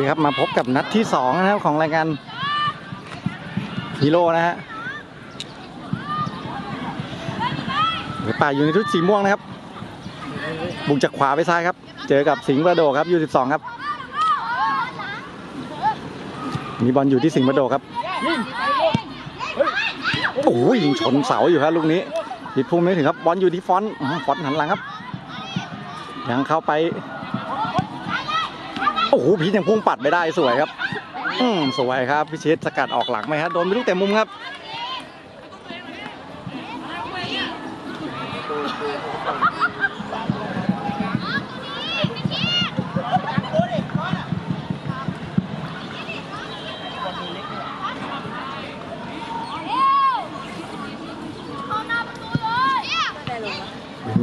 ดีครับมาพบกับนัดที่สองนะครับของรายการฮีโร่นะฮะเดี๋ยวป่าอยู่ในชุดสีม่วงนะครับ บุกจากขวาไปซ้ายครับ เจอกับสิงห์ประโดครับยู12ครับ มีบอลอยู่ที่สิงห์ประโดครับโอ้ยยิงชนเสาอยู่ครับลูกนี้ผิดพุ่มไม่ถึงครับบอลอยู่ที่ฟอนต์ฟอนต์หันหลังครับ ยังเข้าไป โอ้โหพีชยังพุ่งปัดไปได้สวยครับ อืมสวยครับพิชิตสกัดออกหลังไหมฮะโดนไปลูกเต็มมุมครับ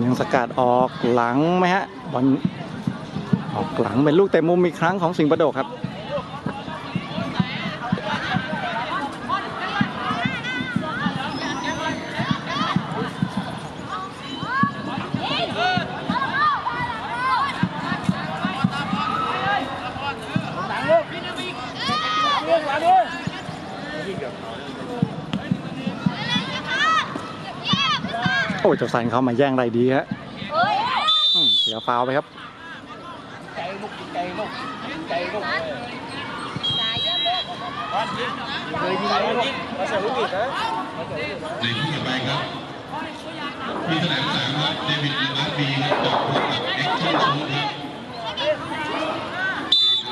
ยังสกัดออกหลังไหมฮะบอล ออกหลังเป็นลูกเต็มมุมอีกครั้งของสิงห์ประโดกครับโอ้ยเจ้าสันเขามาแย่งไรดีฮะอืมเสียฟาวล์ไปครับ ในคู่ต่อไปครับมีแถลงสามครับเดวิดเลวัตบีครับจะพบกับแอคชั่นซูครับ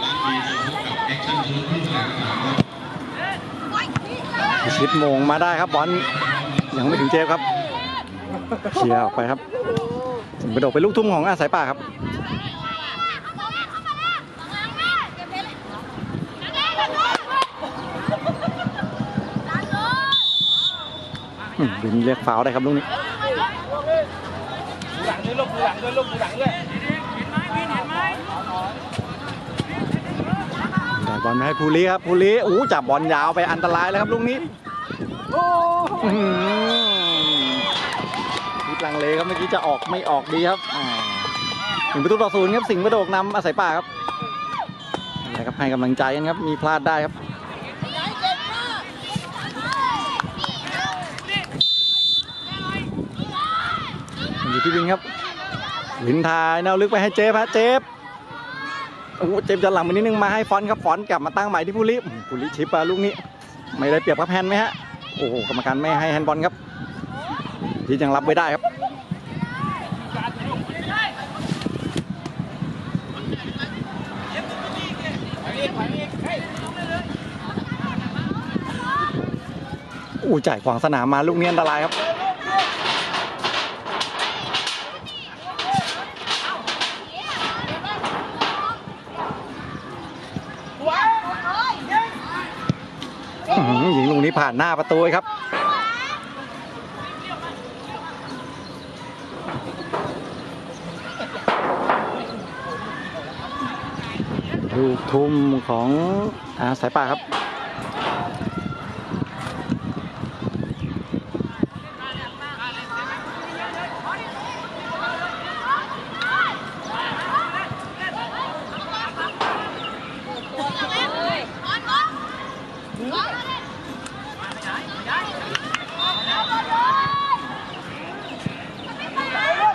ลวัตบีจะพบกับแอคชั่นซูที่แถลงสามครับชิตโมงมาได้ครับบอลยังไม่ถึงเจฟครับเคลียร์ออกไปครับสิงห์ประโดกเป็นลูกทุ่มของอาสายป่าครับ ดึงเรียกฟาวได้ครับลูกนี้หลังด้วยลูกหลังด้วยลูกหลังด้วยได้บอลมาให้ภูริครับภูริอู้จับบอลยาวไปอันตรายแล้วครับลูกนี้อื้อหือทิศลังเลครับเมื่อกี้จะออกไม่ออกดีครับอ่าหนึ่งประตูต่อศูนย์ครับสิงห์ประโดกนำอาศัยป่าครับนะครับให้กำลังใจกันครับมีพลาดได้ครับ อยู่ที่วินครับวินทายแนวลึกไปให้เจฟฮะเจฟโอ้โหเจมส์จะหลังไปนิดนึงมาให้ฟอนครับฟอนกลับมาตั้งใหม่ที่ผู้ลิผู้ลิชิปอะลูกนี้ ไม่ได้เปรียบครับแฮนด์ไหมฮะโอ้โหกรรมการไม่ให้แฮนด์บอลครับ ที่ยังรับไว้ได้ครับอู้จ่ายขวางสนามมาลูกนี้อันตรายครับ อื้อหือ ยิงลูกนี้ผ่านหน้าประตูครับ ลูกทุ่มของอาสายป่าครับ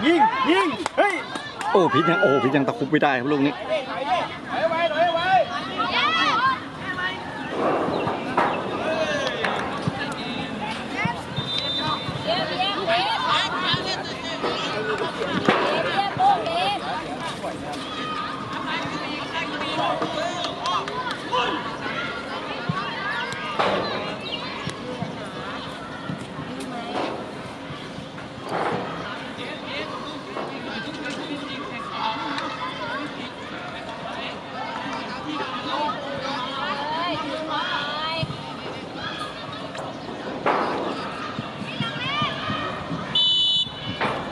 ยิงยิงเฮ้ย โอ้พิษยังโอ้พิษยังตะคุบไม่ได้ครับลูกนี้ ถอยไว้ถอยไว้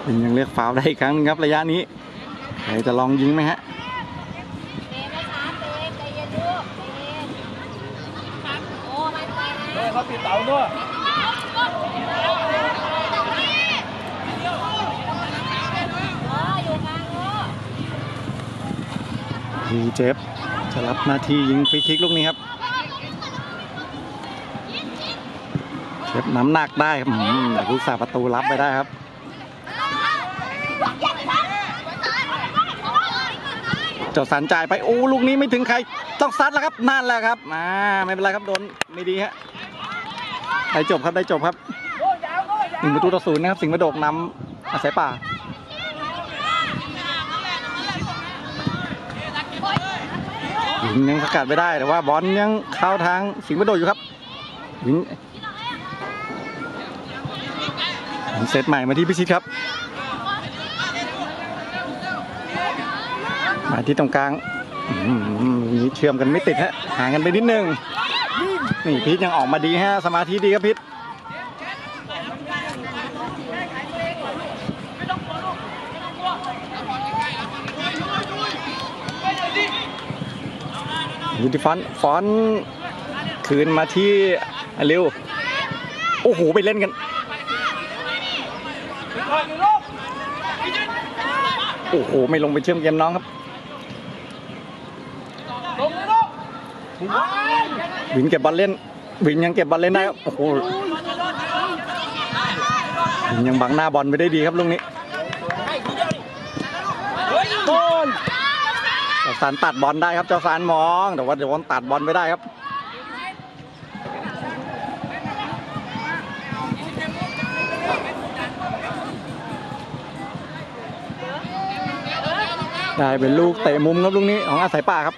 เป็นยังเลือกฟาวล์ได้อีกครั้งหนึงครับระยะนี้ใครจะลองยิงไหมฮะเฮ้ยเขาปิดเตาด้วยดีเจฟจะรับหน้าที่ยิงฟรีคิกลูกนี้ครับเช็บน้ำหนักได้ครับอืมแต่ลูกสาประตูรับไปได้ครับ จ้าสันจ่ายไปโอ้ลูกนี้ไม่ถึงใครต้องซัดแล้วครับนั่นแหละครับมาไม่เป็นไรครับโดนไม่ดีฮะได้จบครับได้จบครับหนึ่งประตูต่อศูนย์นะครับสิงห์ประโดกนำอาศัยป่าหินยังสกัดไม่ได้แต่ว่าบอลยังเข้าทางสิงห์ประโดกอยู่ครับหินหินเซตใหม่มาที่พิชิตครับ มาที่ตรงกลางมนี่เชื่อมกันไม่ติดฮะห่างกันไปนิดนึงนี่พีทยังออกมาดีฮะสมาธิดีครับพีทยูทิฟอนฟอนคืนมาที่อลิวโอ้โห ไปเล่นกัน โอ้โห ไม่ลงไปเชื่อมเกมน้องครับ วินเก็บบอลเล่นวินยังเก็บบอลเล่นได้ครับโอ้โหวินยังบังหน้าบอลไปได้ดีครับลูกนี้บอลเจ้าสารตัดบอลได้ครับเจ้าสารมอง แต่ว่าเดี๋ยวบอลตัดบอลไม่ได้ครับได้เป็นลูกเตะมุมครับลูกนี้ของอาศัยป่าครับ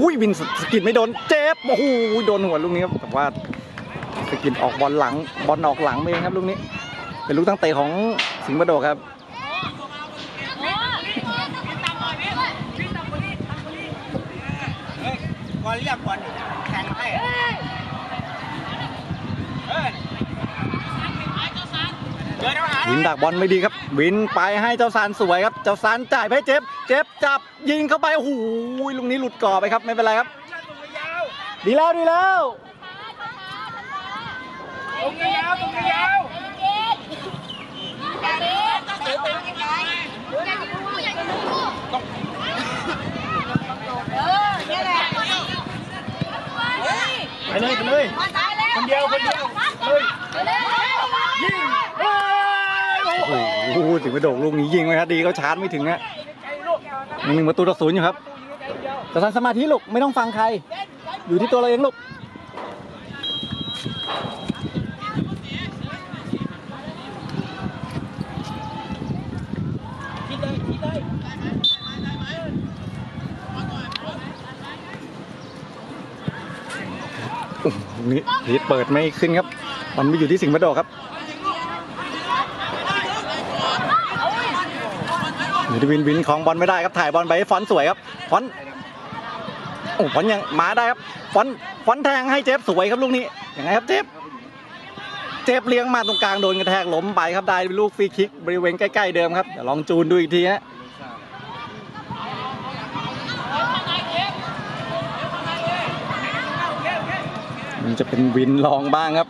อ้ยวินสสกิดไม่โดนเจ็บโอ้โหโดนหัวลูกนี้ครับแต่ว่าสกิดออกบอลหลังบอลออกหลังเองครับลูกนี้ เป็นลูกตั้งเตะของสิงห์ประโดกครับ ก่อนเรียกก่อนแข่งให้เดินเข้าหา วินดักบอลไม่ดีครับ วินไปให้เจ้าซานสวยครับ เจ้าซานจ่ายไปให้เจ็บ เจ็บจับยิงเข้าไปโอ้โหลูกนี้หลุดกรอบไปครับไม่เป็นไรครับ ดีแล้วดีแล้วตรงยาวตรงยาวไปเลยไปเลยคนเดียวคนเดียวเลยยิงเฮ้ย โอ้โหถึงไปโดกลูกนี้ยิงไหมครับดีเขาชาร์จไม่ถึงฮะยังหนึ่งประตูต่อศูนย์อยู่ครับเจ้าซานสมาธิลูกไม่ต้องฟังใคร อยู่ที่ตัวเราเองลูกนี่พีทเปิดไม่ขึ้นครับบอลไปอยู่ที่สิงห์ประโดกครับ อยู่ที่วินวินของบอลไม่ได้ครับถ่ายบอลไปให้ฟอนสวยครับฟอนโอ้ฟอนยังมาได้ครับฟอนฟอนแทงให้เจฟสวยครับลูกนี้ยังไงครับเจฟเจฟเลี้ยงมาตรงกลางโดนกระแทกล้มไปครับได้เป็นลูกฟรีคิกบริเวณใกล้ๆเดิมครับเดี๋ยวลองจูนดูอีกทีฮะมันจะเป็นวินลองบ้างครับ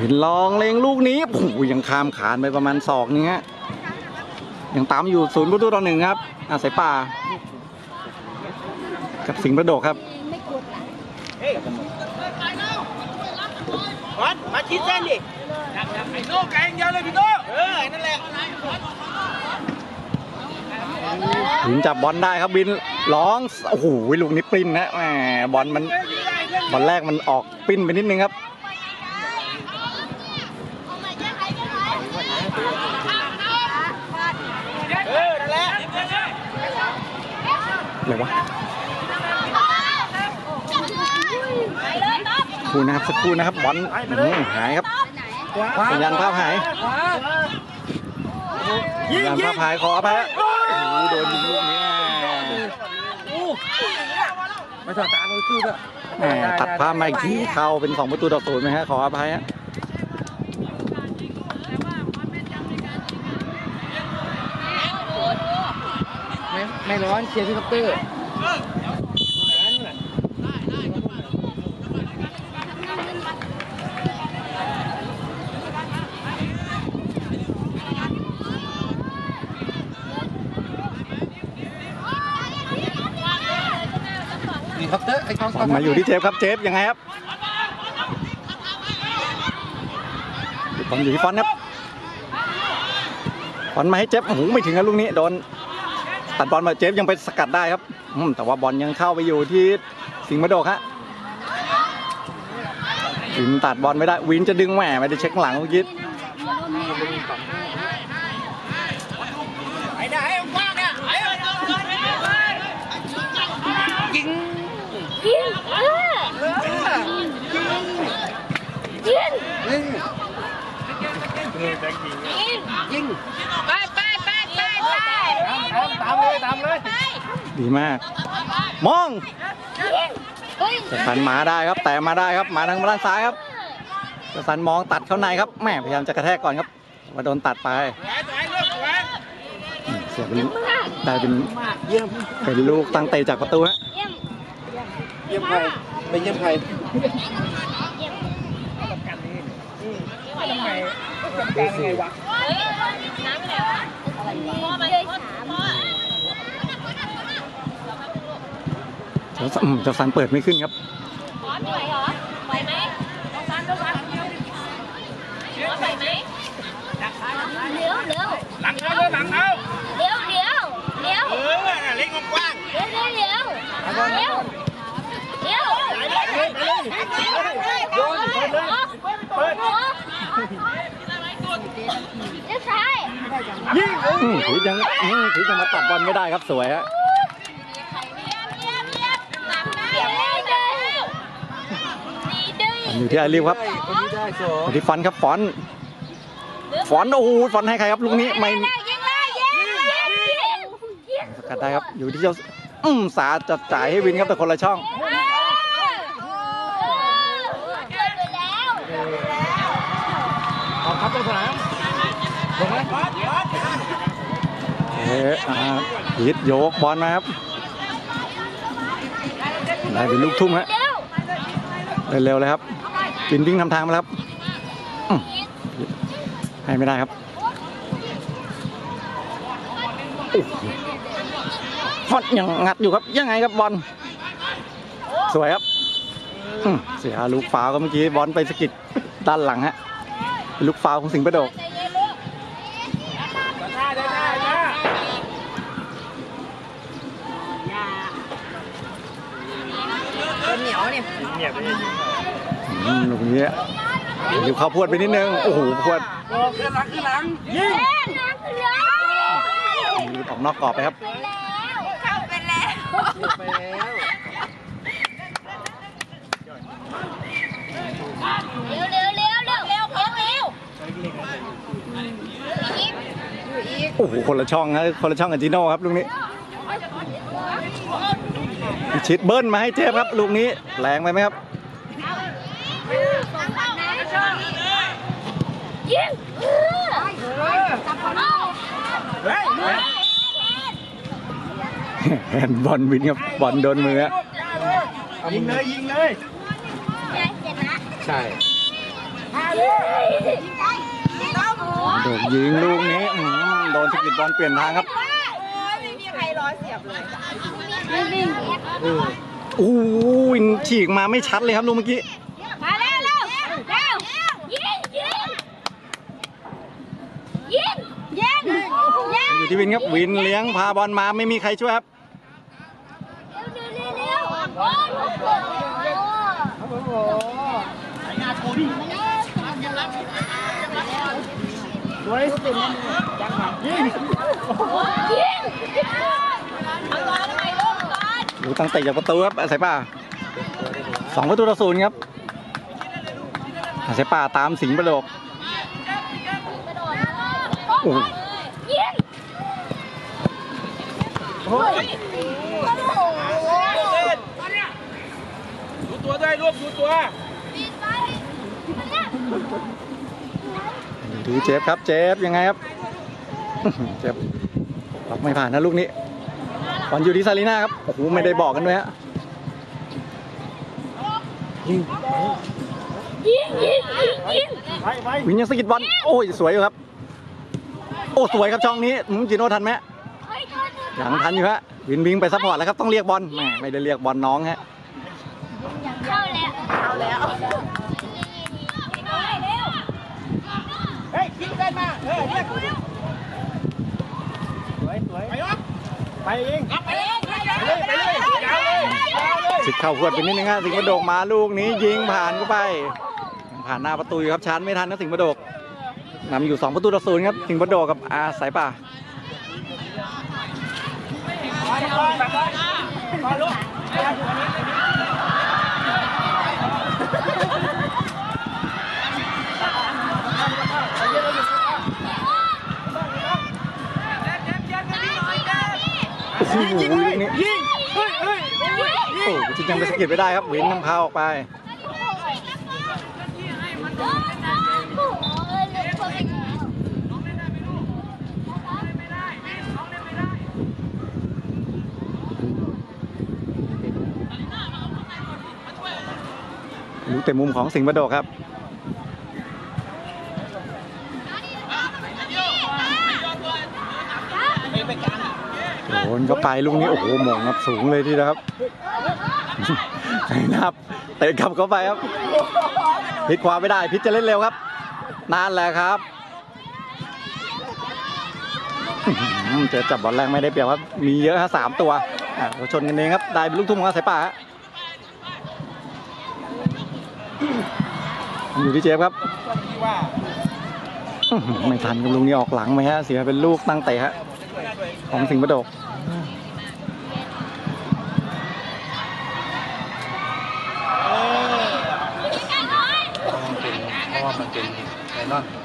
วินลองเลงลูกนี้โอ้โหยังข้ามขานไปประมาณศอกนึงฮะยังตามอยู่ศูนย์ประตูต่อหนึ่งครับอาศัยป่า กับสิงห์ประโดกครับวัดมาชิดเส้นดิพี่โน่แกงเดียวเลยพี่โน่เออนั่นแหละวินจับบอลได้ครับวินร้องโอ้โหลูกนี้ปริ้นนะแหมบอลมันบอลแรกมันออกปริ้นไปนิดนึงครับ เออนั่นแหละ อะไรวะครู่นะครับสักครู่นะครับบอลอื้อหือหายครับสัญญาณภาพหายยิสังญญาณยิภางพหายขออภัยโอ้โหโดนยิงลูกนี้ไม่ถอดตาเราสู้ด้วยแหมตัดภาพมาอีกทีเข้าเป็นสองประตูต่อศูนย์ไหมฮะขออภัยฮะ ไม่ร้อนเชียร์พี่คอปเตอร์นี่คอปเตอร์ไอ้กองบอลมาอยู่ที่เจฟครับเจฟยังไงครับบอลอยู่ที่ฟอนต์ครับฟอนต์มาให้เจฟโอ้โหไม่ถึงนะลูกนี้โดน ตัดบอลมาเจฟยังไปสกัดได้ครับอืมแต่ว่าบอลยังเข้าไปอยู่ที่สิงห์มะโดกฮะวินตัดบอลไม่ได้วินจะดึงแหมไม่ได้เช็คหลังเมื่อกี้ไปได้ให้กว้างเนี่ยไปยิงยิงเออยิงยิงแบงค์ยิงยิงยิงไปไปไปไปไปตามตามเลยตามเลย ดีมาก มองยิงเฮ้ยจะสันมาได้ครับ แต่มาได้ครับมาทางด้านซ้ายครับจะสันมองตัดเข้าในครับแม่พยายามจะกระแทกก่อนครับว่าโดนตัดไปอืมเสียเป็นได้เป็นเยี่ยมเป็นลูกตั้งเตะจากประตูฮะเยี่ยมเยี่ยมใครไปเยี่ยมใครทำไมต้องการยังไงวะเฮ้ยน้ำไปไหนวะอะไรพ่อไปเลยสาม เจ้าสันเจ้าสันเปิดไม่ขึ้นครับบอสไหวเหรอไหวไหมต้องซันต้องซันบอสไหวไหมเร็วเร็วหลังเขาเลยหลังเขาเร็วเร็วเร็วเออเล่นกว้างเร็วเร็วเร็วเร็วเร็วโยนเปิดเลยเปิดเลี้ยวซ้ายยิงอืมถือยังถือยังมาตัดบอลไม่ได้ครับสวยฮะ เดี๋ยวไม่ได้ดีดื้ ออยู่ที่อาลิวครับคนนี้ได้สอองยู่ที่ฟอนต์ครับฟอนต์ฟอนต์โอ้โหฟอนต์ให้ใครครับลูกนี้ไม่ยิงเลยยิงยิงยิงยิงสกัดได้ครับอยู่ที่เจ้าอืมสาจะจ่ายให้วินครับแต่คนละช่องเกิดไปแล้วเอาครับตรงสนามลงไหมบอสบอสเอ๊ะอ่าพีทโยกบอลมาครับได้เป็นลูกทุ่มฮะเร็วเร็วๆเลยครับ วินวิ่งทำทางมาแล้วครับให้ไม่ได้ครับโอ้โหฟอดยังงัดอยู่ครับยังไงครับบอลสวยครับเสียลูกฟาวก็เมื่อกี้บอลไปสกิดด้านหลังฮะลูกฟาวของสิงห์ประโดก ได้ได้ได้ได้ เหนียวเนี่ย เงียบไปเลย อืมลูกนี้ดูเข้าพวดไปนิดนึง โอ้โหพวดอ้ขึ้นหลังขึ้นหลังยิงเล่นน้ำขึ้นแล้วหลุดออกนอกกรอบไปครับเข้าไปแล้วไปแล้วเร็วเร็วเร็วเร็วเร็วเร็วโอ้โหคนละช่องนะคนละช่องกับจีโน่ครับลูกนี้ชิตเบิ้ลมาให้เจฟครับลูกนี้แรงไปไหมครับ ยิงจับเอา เฮ้ย แฮนด์บอลวินครับบอลโดนมือฮะยิงเลยยิงเลยใช่โดนยิงลูกนี้อืมโดนสะกิดบอลเปลี่ยนทางครับไม่มีใครรอเสียบเลยเออโอ้ยฉีกมาไม่ชัดเลยครับลูกเมื่อกี้ มาเร็วเร็วเร็วยิงยิงยิงยิงยิง อยู่ที่วินครับวินเลี้ยงพาบอลมาไม่มีใครช่วยครับเร็วเร็วเร็วโอ้โหโอ้โหสวยจังหวะยิงยิงเอาบอลทำไมลูกบอลดูตั้งแต่จากประตูครับอาศัยป่าสองประตูต่อศูนย์ครับอาศัยป่าตามสิงห์ประโดกโอ้ โอ้ยดูตัวได้ลูกดูตัวอยู่ที่เจฟครับเจฟยังไงครับเจฟล็อกไม่ผ่านนะลูกนี้บอลอยู่ที่ซาลีน่าครับโอ้โหไม่ได้บอกกันด้วยฮะยิงยิงยิงยิงวินยังสกิดบอลโอ้ยสวยอยู่ครับ โอ้สวยครับช่องนี้จิโน่ทันไหม ยังทันอยู่ฮะวินวิ่งไปซัพพอร์ตแล้วครับต้องเรียกบอลแหมไม่ได้เรียกบอลน้องฮะเข้าแล้วเข้าแล้วเฮ้ยยิงเส้นมาเออเนี่ยสวยสวยไปวะไปเองไปเลยไปเลยยาวเลยยาวเลยสิทธิ์เข้าพวดไปนิดนึงฮะสิงห์ประโดกมาลูกนี้ยิงผ่านเข้าไปยังผ่านหน้าประตูอยู่ครับชาร์จไม่ทันนะสิงห์ประโดกนำอยู่ 2 ประตูต่อศูนย์ครับสิงห์ประโดกกับอาสายป่า โอ้โหลูกนี้ยิงเฮ้ยเฮ้ยโอ้โหชิดยังไปสะกิดไม่ได้ครับ เว้นนำพาออกไป ลูก เตะมุมของสิงห์ประโดกครับโดนเข้าไปลูกนี้โอ้โหหมงครับสูงเลยทีเดียวครับไอ้นับเตะกลับเข้าไปครับพลิกขวาไม่ได้พิษจะเล่นเร็วครับนั่นแหละครับเจอจับบอลแรกไม่ได้เปรียบครับ มีเยอะฮะสามตัวอะเราชนกันเองครับ ได้เป็นลูกทุ่มของสายป่าฮะ อยู่ที่เจฟครับอื้อหือไม่ทันกับลูกนี้ออกหลังไหมฮะ เสียเป็นลูกตั้งเตะฮะ ของสิงห์ประโดก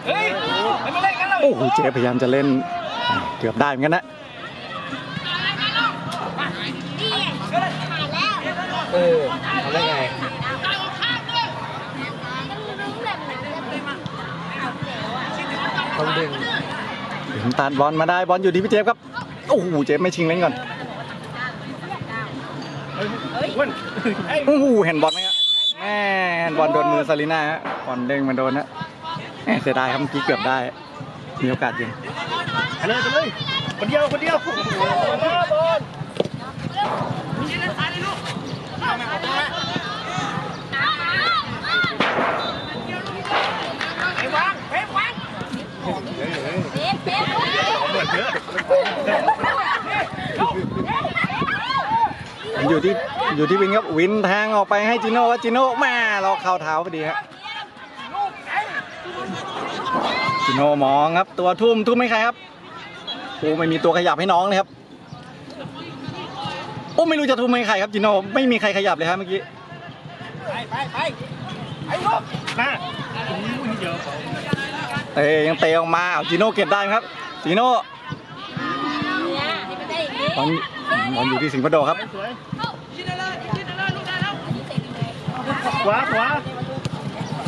เฮ้ยมันมาเล่นกันแล้วโอ้โหเจฟพยายามจะเล่นอะเกือบได้เหมือนกันนะเออ ต้องดึงถึงตานบอลมาได้บอลอยู่ที่พี่เจฟครับ โอ้โหเจฟไม่ชิงเล่นก่อนวันเฮ้ยโอ้โหเห็นบอลไหมครับแม่เห็นบอลโดนมือซาลิน่าฮะบอลเด้งมาโดนนะแหม่เสียดายครับเมื่อกี้เกือบได้ มีโอกาสยิงไปเลยไปเลยคนเดียวคนเดียวบอล เหมื อยู่ที่อยู่ที่วินครับวินแทงออกไปให้จิโน่ว่าจิโน่ม่เราเข้าเท้าพอดีฮะจิโน่มองครับ ตัวทุ่มทุ่มให้ใครครับโอ้ไม่มีตัวขยับให้น้องเลยครับโอ้ไม่รู้จะทุ่มให้ใครครับจิโน่ไม่มีใครขยับเลยครับเมื่อกี้ไปไปไปไอ้ลูกมาโอ้ยเยอะ เตะยังเตะออกมาเอาจิโน่เก็บได้ไหมครับจิโน่บอลบอลอยู่ที่สิงห์ประโดครับสวยขวาขวา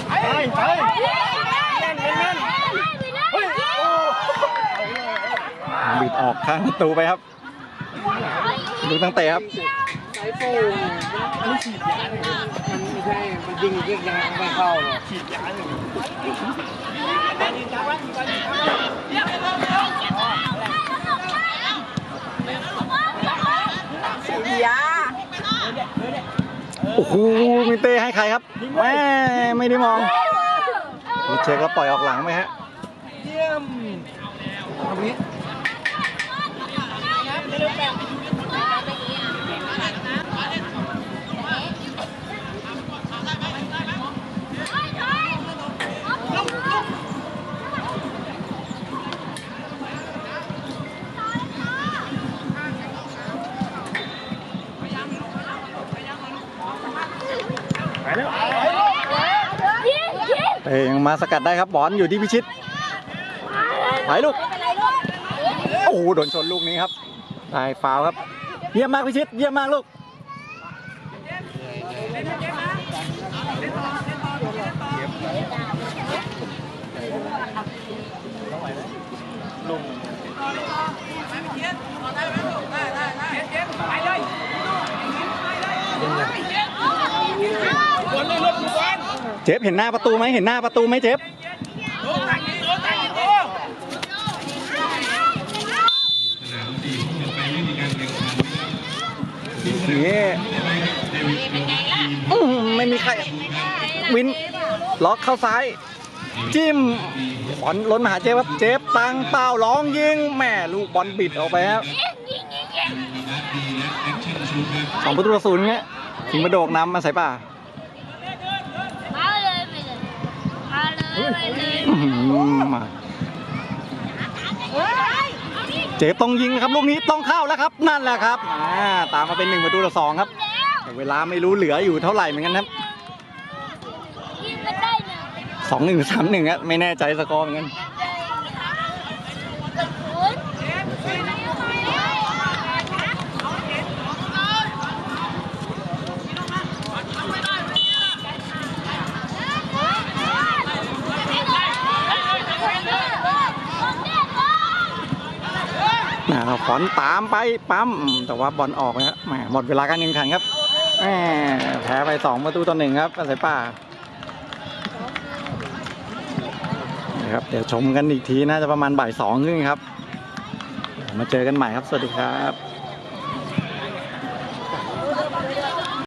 ไปไปแน่นแน่นแน่นเฮ้ยโอ้บิดออกข้างประตูไปครับดูตั้งเตะครับ อ้โฟมันฉีดยามันไม่ใช่ มันยิงยิงยาไม่เข้าหรอกฉีดยาอยู่ยาโอ้โหมีเต้ให้ใครครับแม่ไม่ได้มองมีเช็คแล้วปล่อยออกหลังไหมฮะเยี่ยมตรงนี้ แล้วเตะยังมาสกัดได้ครับบอลอยู่ที่พิชิตไหลลูกโอ้โหโดนชนลูกนี้ครับได้ฟาวล์ครับ เยี่ยมมากพิชิต เยี่ยมมากลูกยังไง บอล เลยรถบเห็นหน้าประตูไหมเห็นหน้าประตูไหมเจฟโอ้ตังค์โอ้ตังค์โอ้สนามสี่คู่ต่อไปไม่มีการแข่งขันนะครับทีมสนามนี่ต่อไม่มีใคร วิน ล็อกเข้าซ้าย จิ้มบอลล้นมาหาเจฟครับเจฟตังเป้าร้องยิงแม่ลูกบอลบิดออกไปครับสองประตูศูนย์เงี้ยสิงห์ประโดกนำมาใส่ป่าเลยไปเลย มาเลยไปเลยอื้อหือมาเจฟต้องยิงนะครับลูกนี้ต้องเข้าแล้วครับ นั่นแหละครับอ่าตามมาเป็นหนึ่งประตูต่อสองครับแต่เวลาไม่รู้เหลืออยู่เท่าไหร่เหมือนกันครับยิงกันได้หนึ่งสองหนึ่งสามหนึ่งครับไม่แน่ใจสกอร์เหมือนกัน นะครับอนตามไปปั๊มแต่ว่าบอลออกนะครับแหมหมดเวลาการแข่งขันครับแหมแพ้ไปสองประตูต่อหนึ่งครับอาศัยป่านะครับเดี๋ยวชมกันอีกทีน่าจะประมาณบ่ายสองครึ่งครับ มาเจอกันใหม่ครับ สวัสดีครับ